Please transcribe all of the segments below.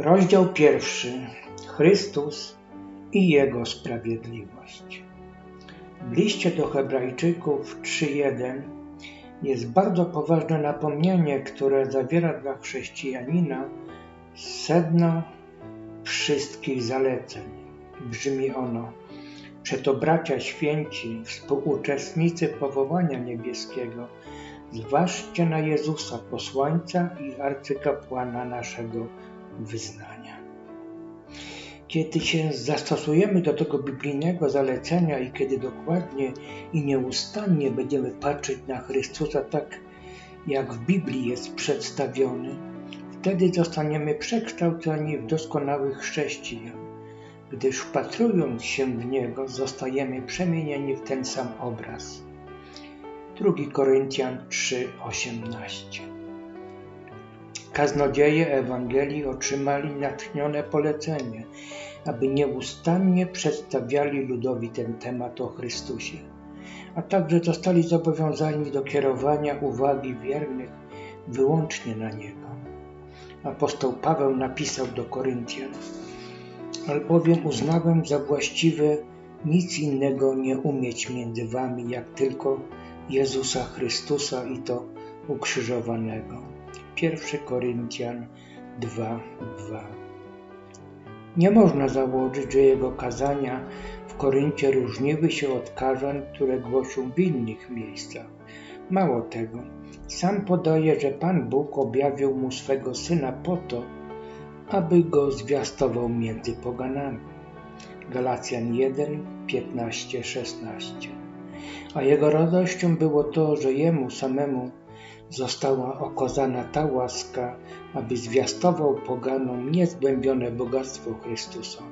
Rozdział pierwszy. Chrystus i Jego sprawiedliwość. W liście do Hebrajczyków 3.1 jest bardzo poważne napomnienie, które zawiera dla chrześcijanina sedno wszystkich zaleceń. Brzmi ono: Przeto bracia święci, współuczestnicy powołania niebieskiego, zważcie na Jezusa, posłańca i arcykapłana naszego wyznania. Kiedy się zastosujemy do tego biblijnego zalecenia i kiedy dokładnie i nieustannie będziemy patrzeć na Chrystusa tak, jak w Biblii jest przedstawiony, wtedy zostaniemy przekształceni w doskonałych chrześcijan, gdyż wpatrując się w Niego zostajemy przemienieni w ten sam obraz. 2 Koryntian 3:18 Kaznodzieje Ewangelii otrzymali natchnione polecenie, aby nieustannie przedstawiali ludowi ten temat o Chrystusie, a także zostali zobowiązani do kierowania uwagi wiernych wyłącznie na Niego. Apostoł Paweł napisał do Koryntian, albowiem uznałem za właściwe nic innego nie umieć między wami, jak tylko Jezusa Chrystusa i to ukrzyżowanego. 1 Koryntian 2:2. Nie można założyć, że jego kazania w Koryncie różniły się od kazań, które głosił w innych miejscach. Mało tego, sam podaje, że Pan Bóg objawił mu swego syna po to, aby go zwiastował między poganami. Galacjan 1, 15, 16. A jego radością było to, że jemu samemu została okazana ta łaska, aby zwiastował poganom niezgłębione bogactwo Chrystusowe.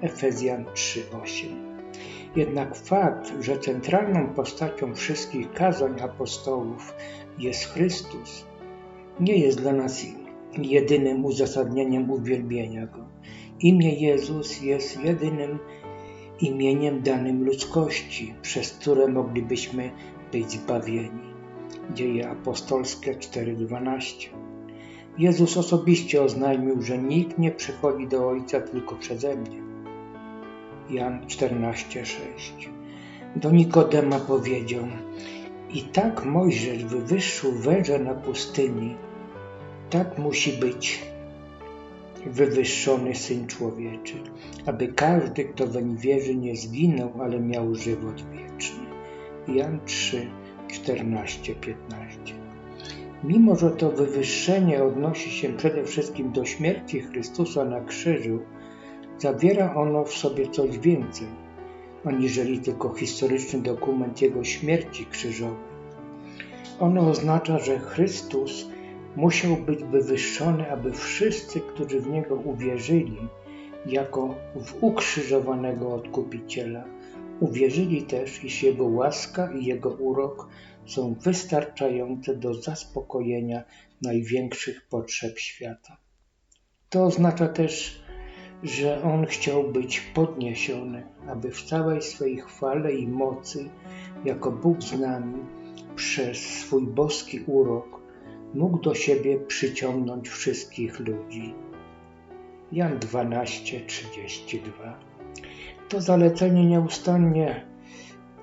Efezjan 3:8. Jednak fakt, że centralną postacią wszystkich kazań apostołów jest Chrystus, nie jest dla nas jedynym uzasadnieniem uwielbienia Go. Imię Jezus jest jedynym imieniem danym ludzkości, przez które moglibyśmy być zbawieni. Dzieje apostolskie 4:12. Jezus osobiście oznajmił, że nikt nie przychodzi do Ojca tylko przeze mnie. Jan 14:6. Do Nikodema powiedział: I tak Mojżesz wywyższył węża na pustyni, tak musi być wywyższony Syn Człowieczy, aby każdy, kto weń wierzy, nie zginął, ale miał żywot wieczny. Jan 3, 14, 15. Mimo, że to wywyższenie odnosi się przede wszystkim do śmierci Chrystusa na krzyżu, zawiera ono w sobie coś więcej, aniżeli tylko historyczny dokument Jego śmierci krzyżowej. Ono oznacza, że Chrystus musiał być wywyższony, aby wszyscy, którzy w Niego uwierzyli, jako w ukrzyżowanego Odkupiciela, uwierzyli też, iż Jego łaska i Jego urok są wystarczające do zaspokojenia największych potrzeb świata. To oznacza też, że On chciał być podniesiony, aby w całej swej chwale i mocy, jako Bóg z nami, przez swój boski urok, mógł do siebie przyciągnąć wszystkich ludzi. Jan 12:32. To zalecenie nieustannie,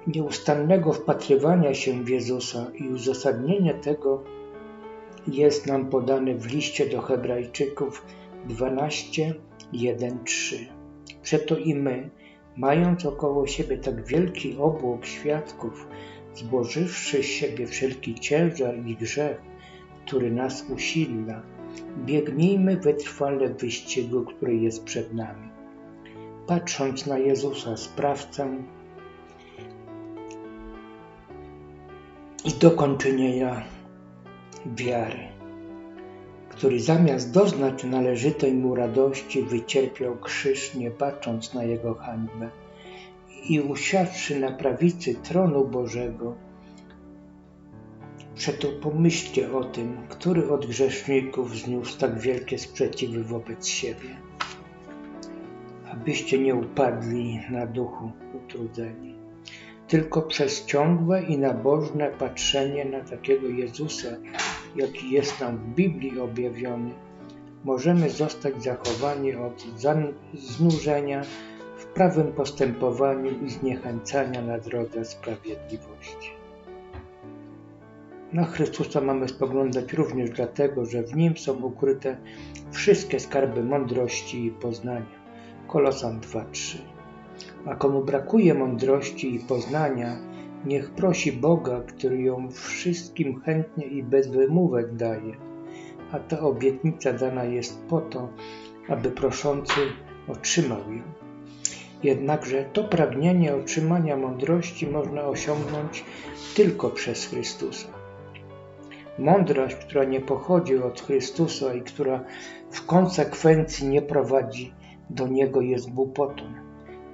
nieustannego wpatrywania się w Jezusa i uzasadnienie tego jest nam podane w liście do Hebrajczyków 12:1-3. Przeto i my, mając około siebie tak wielki obłok świadków, złożywszy z siebie wszelki ciężar i grzech, który nas usila, biegnijmy wytrwale w wyścigu, który jest przed nami. Patrząc na Jezusa, sprawcę. I dokończenia wiary, który zamiast doznać należytej mu radości, wycierpiał krzyż, nie patrząc na jego hańbę i usiadłszy na prawicy tronu Bożego, Przeto pomyślcie o tym, który od grzeszników zniósł tak wielkie sprzeciwy wobec siebie, abyście nie upadli na duchu utrudzeni. Tylko przez ciągłe i nabożne patrzenie na takiego Jezusa, jaki jest nam w Biblii objawiony, możemy zostać zachowani od znużenia w prawym postępowaniu i zniechęcania na drodze sprawiedliwości. Na Chrystusa mamy spoglądać również dlatego, że w Nim są ukryte wszystkie skarby mądrości i poznania. Kolosan 2:3. A komu brakuje mądrości i poznania, niech prosi Boga, który ją wszystkim chętnie i bez wymówek daje. A ta obietnica dana jest po to, aby proszący otrzymał ją. Jednakże to pragnienie otrzymania mądrości można osiągnąć tylko przez Chrystusa. Mądrość, która nie pochodzi od Chrystusa i która w konsekwencji nie prowadzi do Niego, jest głupotą,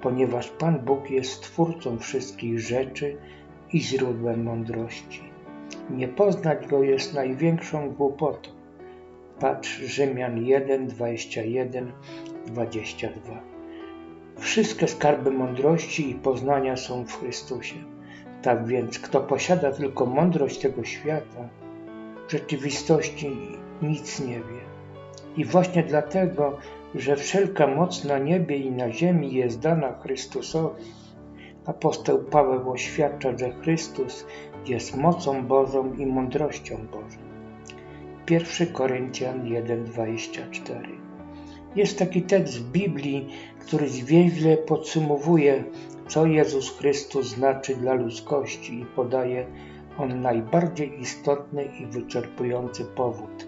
ponieważ Pan Bóg jest Twórcą wszystkich rzeczy i źródłem mądrości. Nie poznać Go jest największą głupotą. Patrz Rzymian 1, 21, 22. Wszystkie skarby mądrości i poznania są w Chrystusie. Tak więc, kto posiada tylko mądrość tego świata, w rzeczywistości nic nie wie. I właśnie dlatego, że wszelka moc na niebie i na ziemi jest dana Chrystusowi, apostoł Paweł oświadcza, że Chrystus jest mocą Bożą i mądrością Bożą. 1 Koryntian 1:24 Jest taki tekst w Biblii, który zwięźle podsumowuje, co Jezus Chrystus znaczy dla ludzkości i podaje on najbardziej istotny i wyczerpujący powód,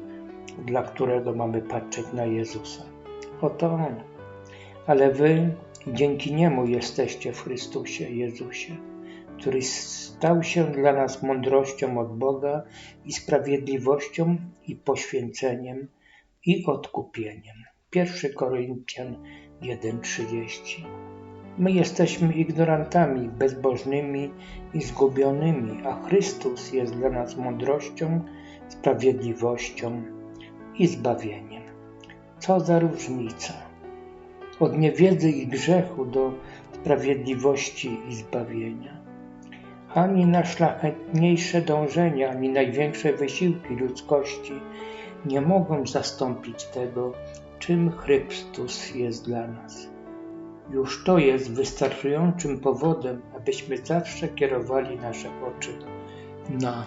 dla którego mamy patrzeć na Jezusa. Oto On. Ale wy dzięki Niemu jesteście w Chrystusie Jezusie, który stał się dla nas mądrością od Boga i sprawiedliwością i poświęceniem i odkupieniem. 1 Koryntian 1:30 My jesteśmy ignorantami, bezbożnymi i zgubionymi, a Chrystus jest dla nas mądrością, sprawiedliwością i zbawieniem. Co za różnica od niewiedzy i grzechu do sprawiedliwości i zbawienia. Ani najszlachetniejsze dążenia, ani największe wysiłki ludzkości nie mogą zastąpić tego, czym Chrystus jest dla nas. Już to jest wystarczającym powodem, abyśmy zawsze kierowali nasze oczy na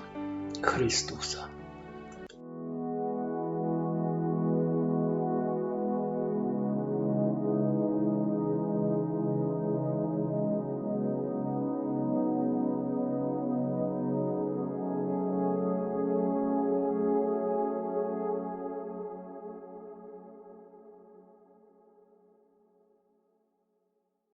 Chrystusa.